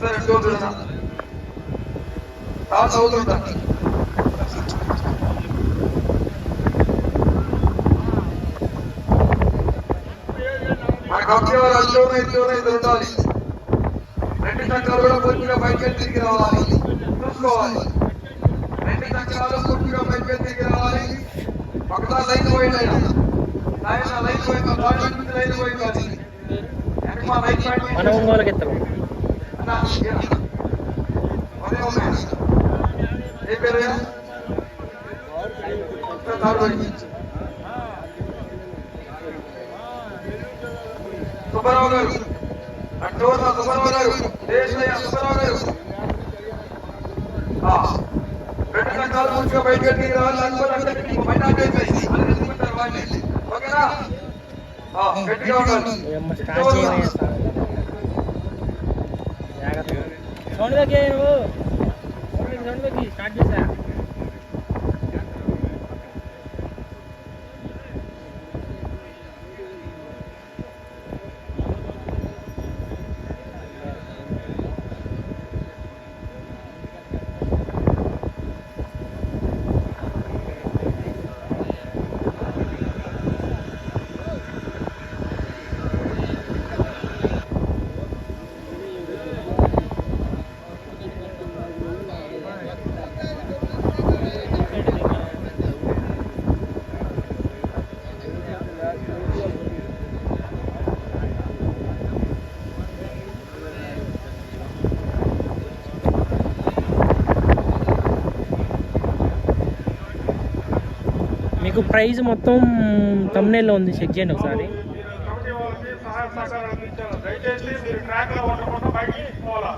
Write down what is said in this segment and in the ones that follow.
సరే డోర్ చూడనా తాత అవుతుంటా మన కంపెనీ వాళ్ళు అల్లునే ఇల్లునే ఇద్దరు ఉండాలి రెండు చక్రాలు కూడా పూర్తిగా బయటకు తిరిగి రావాలి చూసుకోవాలి రెండు చక్రాలు పూర్తిగా బయటకు తిరిగి రావాలి పక్కన లైన్ పోయిందయ్యా ఆయన లైన్ పోయిందా పాయింట్ నుంచి లైన్ పోయింది మన ఒంగోలుకి ఎత్తాము సుబ్బారావు గారు సుబ్బారావు గారు దేశయ్య సుబ్బారావు గారు రెండు బయటకు రావాలి బయట ఓకేనా సౌండ్ నువ్వు. సౌండ్ తగ్గి స్టార్ట్ చేసా ప్రైస్ మొత్తం తమ్నేల్లో ఉంది. చెక్ చేయండి ఒకసారి. దయచేసి మీరు ట్రాక్లో ఉండకుండా బయటికి తీసుకోవాలా?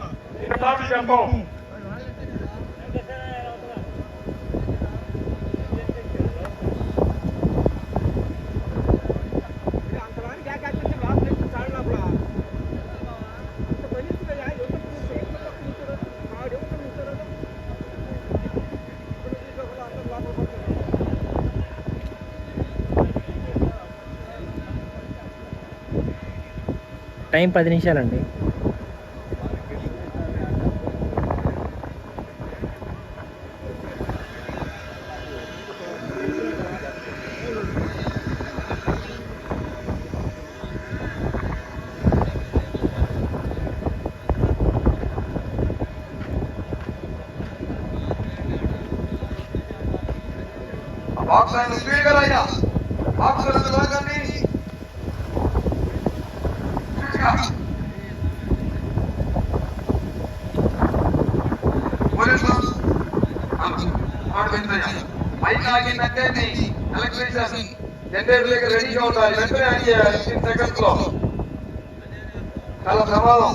టైం పది నిమిషాలండి. బాక్స్ ఆయన స్పీడ్గా రాయ్యా బాక్స్ రాకండి మైక్ ఆగిందంటే ఎలక్ట్రీషియన్ జనరేటర్ రెడీగా ఉండాలి. వెంటనే ఫిఫ్టీన్ సెకండ్స్లో. చాలా ప్రమాదం.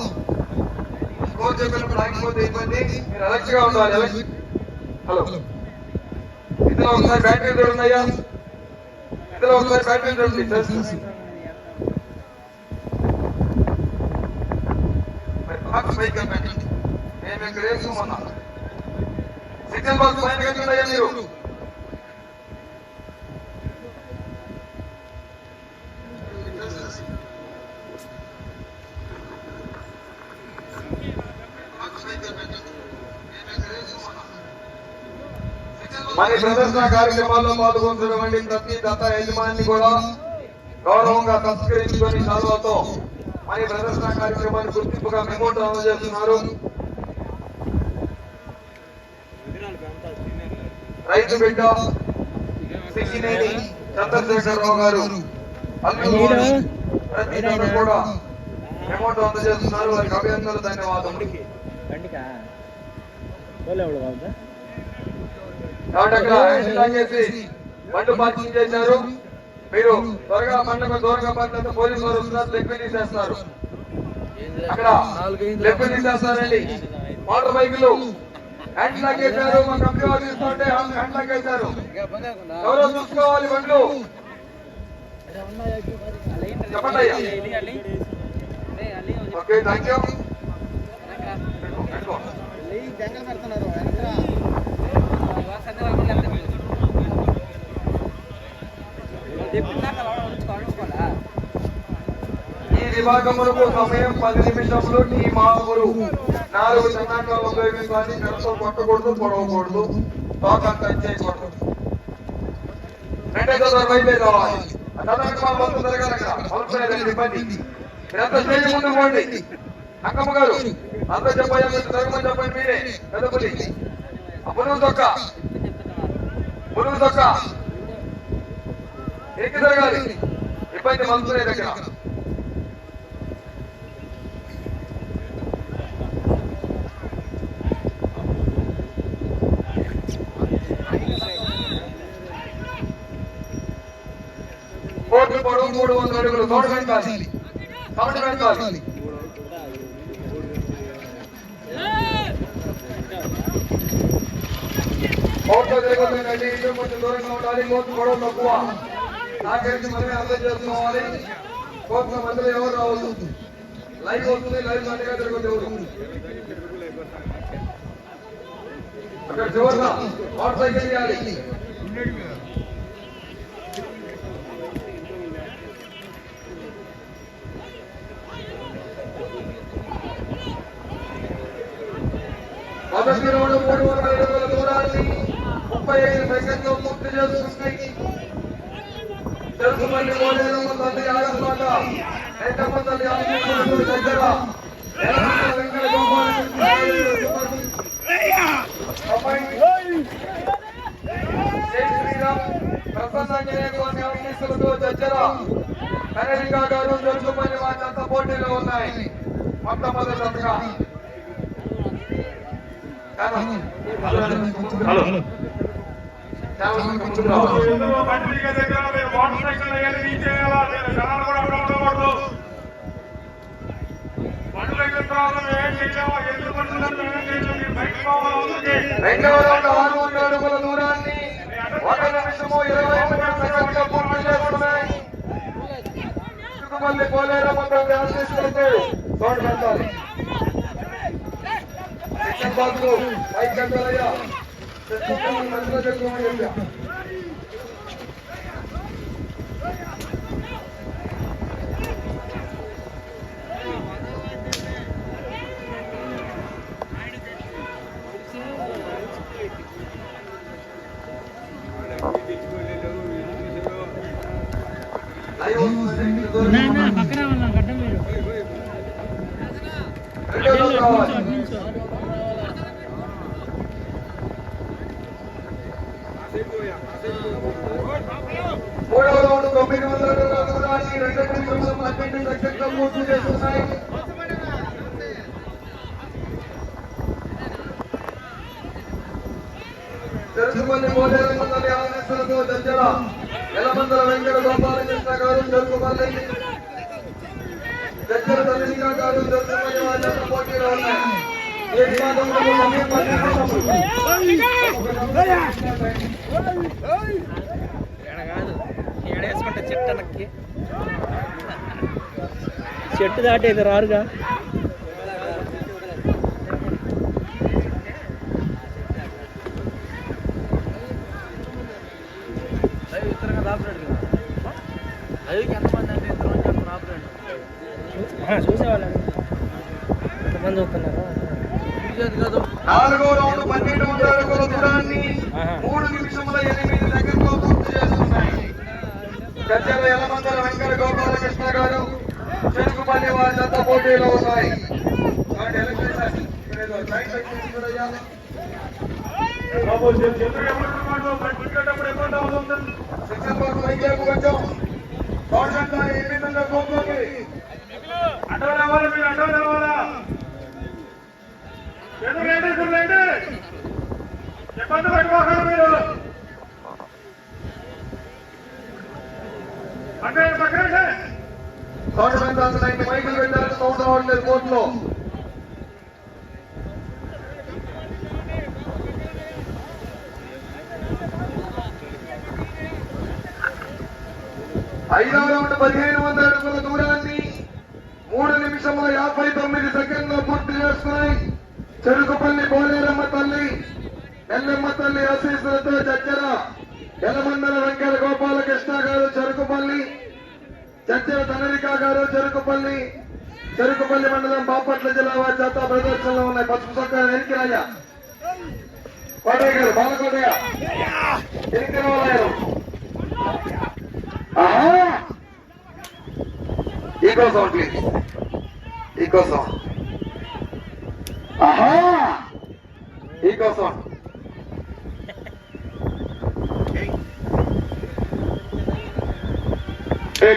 స్కోర్ చెప్పినప్పుడు ఆగిపోతే ఇబ్బంది మీరు అలర్ట్గా ఉండాలి. హలో ఇందులో ఒకసారి బ్యాటరీ దొరుకుతున్నాయా ఇందులో ఒకసారి బ్యాటరీ చూడండి టెస్ట్ బాక్స్ పైకి పెట్టండి. మేము ఇక్కడ వేసుకోమన్నా సిగ్నల్ బాక్స్ పైన కట్టున్నాయా మీరు మన ప్రదర్శన కార్యక్రమాల్లో పాల్గొంటున్నటువంటి ప్రతి దత్త యజమాని కూడా గౌరవంగా తస్కరించుకొని చదువుతో మన ప్రదర్శన కార్యక్రమాన్ని గుర్తింపుగా మెమోటో అందజేస్తున్నారు రైతు బిడ్డ సిక్కినేని చంద్రశేఖరరావు గారు ప్రతి కూడా మెమోటో అందజేస్తున్నారు. వారికి అభినందనలు ధన్యవాదములు. కాబట్టి అక్కడ హ్యాండ్ చేసి బండ్లు పార్కింగ్ చేశారు మీరు త్వరగా బండ్లకు దూరంగా పడినంత పోలీసు వారు వస్తున్నారు లెక్క తీసేస్తారు అక్కడ లెక్క తీసేస్తారండి మోటార్ బైకులు హ్యాండ్ లాక్ వేశారు మా కంపెనీ వాళ్ళు తీసుకుంటే హ్యాండ్ లాక్ వేశారు ఎవరో చూసుకోవాలి బండ్లు చెప్పండి ఓకే థ్యాంక్ యూ ఈ విభాగములకు సమయం పది నిమిషములు టీ మామూలు నాలుగు చన్నాకాలు ఉపయోగించాలి కడతో కొట్టకూడదు పొడవకూడదు తోక టచ్ చేయకూడదు రెండో చదువు వైపే కావాలి. స్టేజ్ ముందు పోండి అక్కమ్మ గారు అంతా చెప్పాలి జరగమని చెప్పండి మీరే. పెద్దపల్లి తొక్క. తొక్క. ఎక్కి జరగాలి ఇబ్బంది మంత్రులే దగ్గర. కోట్లు పొడవు మూడు వందల అడుగులు తోట పెట్టాలి తోట పెట్టాలి కోట్లు కొంచెం దూరంగా ఉండాలి. కోట్లు పొడవు తక్కువ. నాకైతే మనమే అర్థం చేసుకోవాలి? కోట్ల మందిలో ఎవరు రావద్దు? లైవ్ వస్తుంది లైవ్ మందిగా తిరగదు ఎవరు? అక్కడ చివరిన మోటార్ సైకిల్ చేయాలి. మొదటి రౌండ్ మూడు వందల అడుగుల దూరాన్ని ముప్పై ఐదు సెకండ్లో పూర్తి చేసుకుంటే చేసుకుంటాయి తెలుసుమంది మోడేరు మంది ఆడపాట ఎంతమంది ఆడపాట దగ్గర ఎలమంది వెంకట కనడిగా గారు తెలుసుమని వాటి పోటీలో ఉన్నాయి మొట్టమొదటిగా హలో బండి దిగే దగ్గర మీరు మోటార్ సైకిల్ అయ్యేది తీసేయాలా నేను జనాలు కూడా అక్కడ ఉండకూడదు బండ్లు ఎక్కిన తర్వాత ఎందుకు పడుతుందని మీరు బయటకు పోవాలి ఆరు అడుగుల దూరాన్ని ఒక నిమిషము ఇరవై పూర్తి చేస్తున్నాయి తోడు పెట్టాలి మూడవ రౌండ్ తొమ్మిది వందల రెండు నిమిషముల పన్నెండు సెకండ్ల పూర్తి చేస్తున్నాయి. ఆదేశాలతో చర్చల ఎలమందల వెంకట గోపాలకృష్ణ గారు తెలుసుకొని చర్చల తల్లిగా గారు పోటీలో ఉన్నాయి. ఏ విభాగంలో సమయం రారుగా చూసేవాళ్ళండి. ఎంతమంది చూస్తున్నారా నాలుగో రౌండ్ పన్నెండు వందల అడుగుల దూరాన్ని మూడు నిమిషముల ఎనిమిది సెకండ్లో పూర్తి చేస్తున్నాయి. చర్చల ఎలమందల వెంకట గోపాలకృష్ణ గారు చెరుకుపల్లి వారి జత పోటీలో ఉన్నాయి. కాబట్టి ఎలక్ట్రీషియన్ ఇక్కడ ఏదో లైట్ పెట్టింది చూడయ్యా. బాబు ఎందుకు ఏమంటున్నాడు బండి దిగేటప్పుడు ఇబ్బంది అవుతుంది శిక్షణ కోసం కొంచెం గవర్నమెంట్ ఏ విధంగా కోరుకోండి మీరు అడ్డం రావాలా ఎందుకు రండి ఇప్పుడు రండి ఇబ్బంది పెట్టుకోకండి మీరు అంటే పక్కన గవర్నమెంట్ అంతా ఇంటి మైకులు పెట్టారు సౌండ్ రావట్లేదు కోర్టులో ఐదవ రౌండ్ పదిహేను వందల అడుగుల దూరాన్ని మూడు నిమిషముల యాభై తొమ్మిది సెకండ్లు పూర్తి చేసుకున్నాయి చెరుకుపల్లి పోలేరమ్మ తల్లి ఎల్లమ్మ తల్లి ఆశీస్సులతో చచ్చర ఎలమందల వెంకట గోపాలకృష్ణ గారు చెరుకుపల్లి చచ్చర తనరికా గారు చెరుకుపల్లి చెరుకుపల్లి మండలం బాపట్ల జిల్లా వారి చేత ప్రదర్శనలో ఉన్నాయి. పసుపు చొక్కా వెనక్కి రాజా. కోటయ్య గారు బాలకోటయ్య. వెనక్కి రావాలయ్యారు ఆహా! Echo sound please echo sound ఆహా! ఈకో సౌండ్ ఏ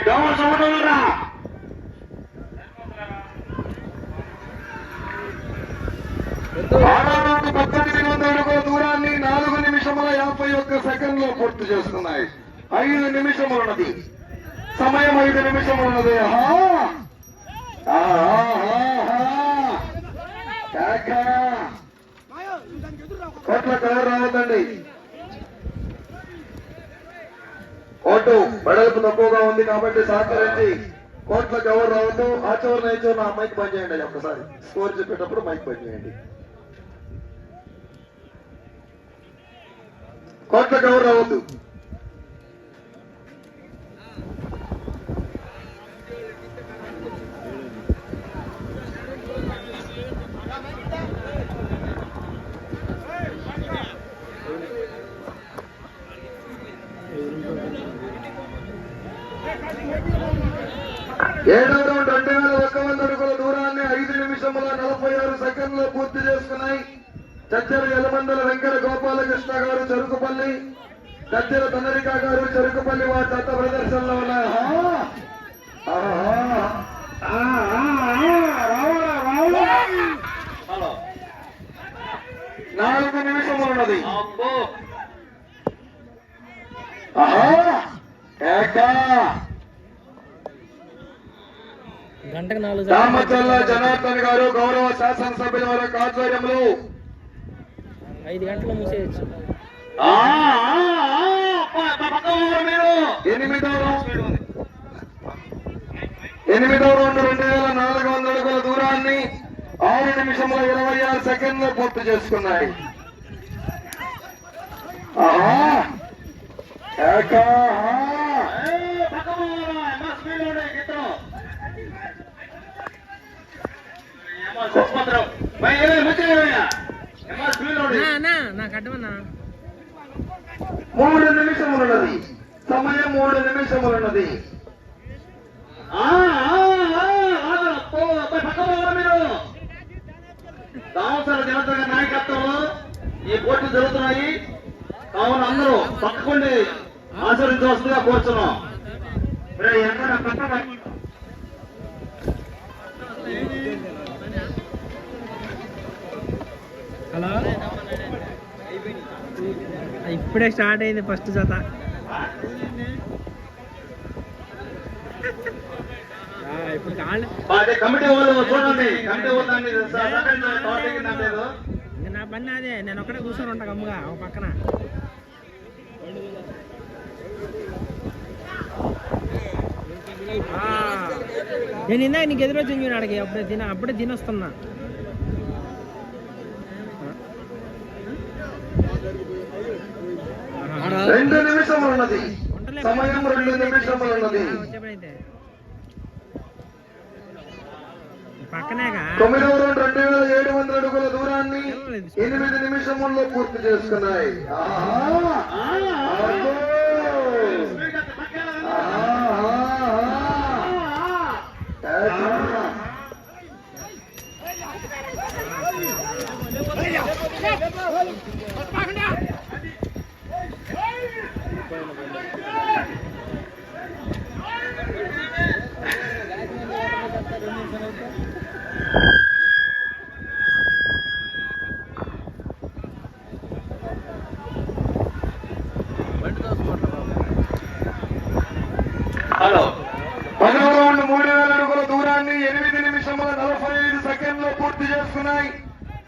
పద్దెనిమిది వందల అడుగుల దూరాన్ని నాలుగు నిమిషముల యాభై ఒక్క సెకండ్లో పూర్తి చేస్తున్నాయి ఐదు నిమిషములున్నది సమయం ఐదు నిమిషములున్నది ఆహా! ఆహాహాహా! కోట్ల కవర్ రావద్దండి ఓటు వెడల్పు తక్కువగా ఉంది కాబట్టి సహకరించి కోట్లకు ఎవరు రావద్దు ఆ చివరి నా చివరి మైక్ బంద్ చేయండి ఒక్కసారి స్కోర్ చెప్పేటప్పుడు మైక్ బంద్ చేయండి. కోట్లకు ఎవరు రావద్దు? ఏడవ రౌండ్ రెండు వేల ఒక్క వంద అడుగుల దూరాన్ని ఐదు నిమిషముల నలభై ఆరు సెకండ్లు పూర్తి చేసుకున్నాయి. చచ్చర యలమందల వెంకట గోపాలకృష్ణ గారు చెరుకుపల్లి చచ్చర తనరిక గారు చెరుకుపల్లి వారి దత్త ప్రదర్శనలో రావాలా? నాలుగు నిమిషములు ఉన్నది ఆహా! ఏకా! గంటకు నాలుగు జనార్దన్ గారు గౌరవ శాసనసభ్యుల వారి ఆధ్వర్యంలో ఐదు గంటలు మూసేయచ్చు. ఎనిమిదవ రౌండ్ రౌండ్ వేల నాలుగు వందల అడుగుల దూరాన్ని ఆరు నిమిషముల ఇరవై ఆరు సెకండ్లు పూర్తి చేసుకున్నాయి. ఆహా! ఏకా! నా నాకు అడ్డమన్నా మూడు నిమిషములున్నది. సమయం మూడు నిమిషములున్నది. సంవత్సర జనత నాయకత్వంలో ఈ పోటీలు జరుగుతున్నాయి. కావున అందరూ పక్కకుండి ఆచరించవలసిందిగా కోరుతున్నాం ఎక్కడ పక్క హలో? ఇప్పుడే స్టార్ట్ అయింది ఫస్ట్ జత. ఇప్పుడు నా పని అదే. నేను ఒక్కడే కూర్చొని ఉంటా గమ్ముగా ఒక పక్కన. నేను ఇందాక నీకు ఎదురొచ్చింది అడిగి అప్పుడే తిన అప్పుడే తినొస్తున్నా. రెండు నిమిషములున్నది ఉండలే. సమయం రెండు నిమిషములున్నది వచ్చేప్పుడైతే పక్కనేగా. తొమ్మిదవ రౌండ్ రెండు వేల ఏడు వందల అడుగుల దూరాన్ని ఎనిమిది నిమిషముల్లో పూర్తి చేసుకున్నాయి ఆహా! అబ్బో! ఆహా! ఏకా! హలో పదవ రౌండ్ మూడు వేల అడుగుల దూరాన్ని ఎనిమిది నిమిషముల నలభై ఐదు సెకండ్లు పూర్తి చేసుకున్నాయి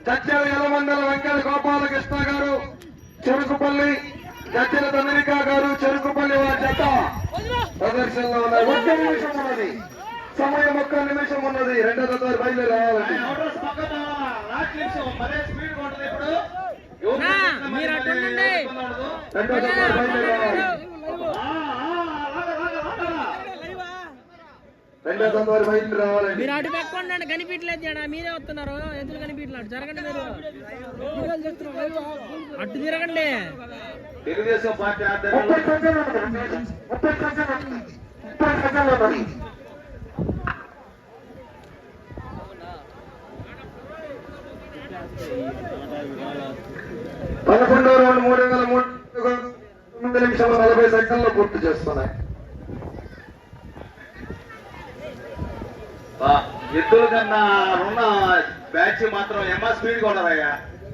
చచ్చల యలమందల వెంకట గోపాలకృష్ణ గారు చెరుకుపల్లి చచ్చల తండ్రికా గారు చెరుకుపల్లి వారి జత ప్రదర్శనలో ఉన్నాయి ఒక్క నిమిషం ఉన్నది సమయం ఒక్క నిమిషం ఉన్నది. రెండో తత్వాలు బయలుదేరి రావాలండి. రెండో బయలుదేరి రావాలి. రెండో రావాలండి మీరు అటు ఉండండి. కనిపించలేదు జడ. మీరే వస్తున్నారు. ఎదురు కనిపించలేదు జరగండి మీరు. అటు తిరగండి. తెలుగుదేశం పార్టీ ఆధ్వర్యంలో పదకొండో రౌండ్ మూడు వందల మూడు తొమ్మిది నిమిషాల నలభై సెకండ్లు పూర్తి చేస్తున్నాయి. ఎద్దుల కన్నా ఉన్న బ్యాచ్ మాత్రం ఎమ్మ స్పీడ్గా ఉన్నదయ్యా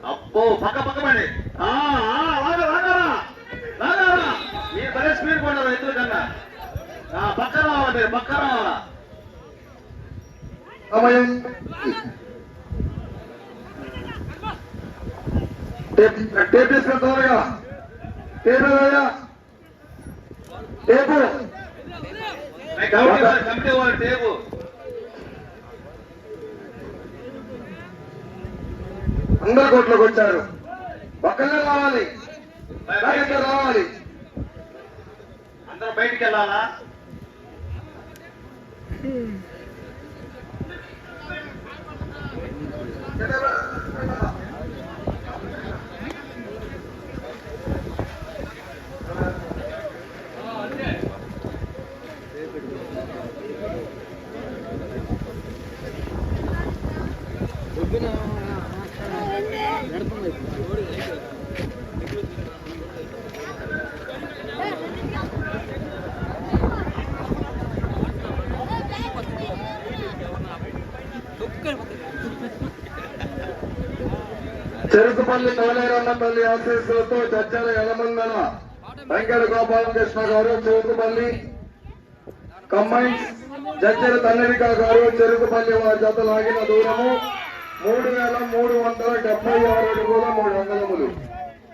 అబ్బో పక్క పక్క పడి. మీరు భలే స్పీడ్ కొన్నారు ఎద్దుల కన్నా. పక్క రావాలి మీరు పక్క రావాలా. సమయం. టేప్ టేప్ తీసుకుని టేప్ టేపు అందరు కోట్లోకి వచ్చారు పక్కనే రావాలి బయటకు రావాలి అందరూ బయటికి వెళ్ళాలా చెరుకుపల్లి తల్లి ఆశీస్సులతో చర్చల యలమందల వెంకట గోపాలకృష్ణ గారు చెరుకుపల్లి కంబైన్స్ జడ్జల తన్నరిక గారు చెరుకుపల్లి వారి జత లాగిన దూరము మూడు వేల మూడు వందల డెబ్బై ఆరు అడుగుల మూడు వందలములు.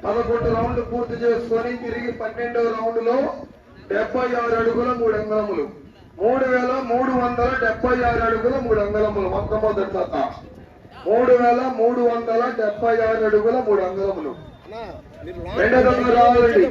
పదకొండు రౌండ్లు పూర్తి చేసుకొని తిరిగి పన్నెండవ రౌండ్లో డెబ్బై ఆరు అడుగుల మూడు అంగళములు మూడు వేల మూడు వందల డెబ్బై ఆరు అడుగుల మూడు అంగళములు మొట్టమొదటి జత. మూడు వేల మూడు వందల డెబ్బై ఆరు అడుగుల మూడు అంగళములు రెండో దొంగ రావాలండి.